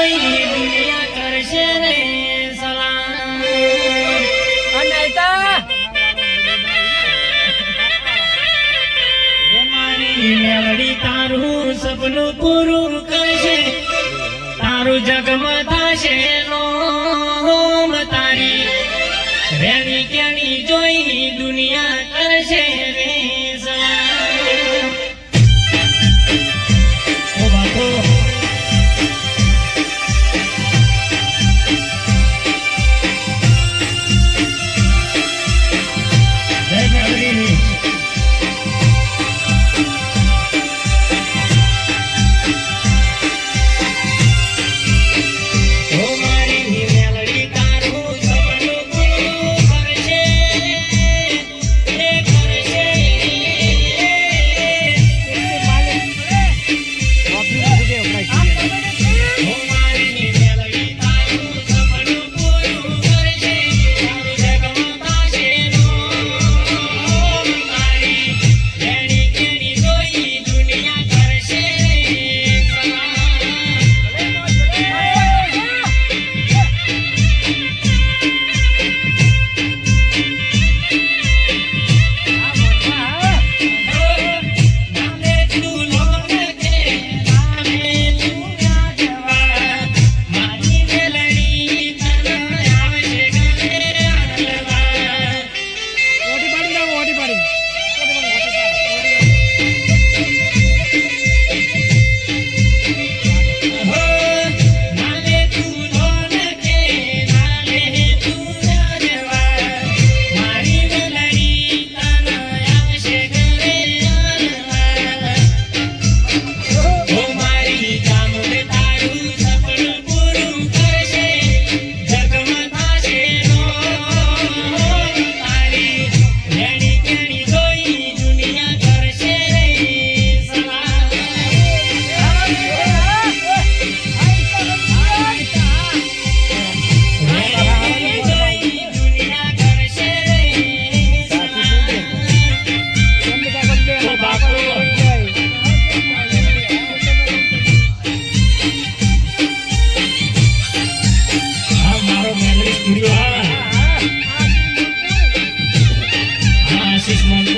દુનિયા કરશે તારું સપનું પૂરું કરશે. તારું જગમાં થશે રોમ તારી. રેની કેની જોઈ દુનિયા કરશે Big money.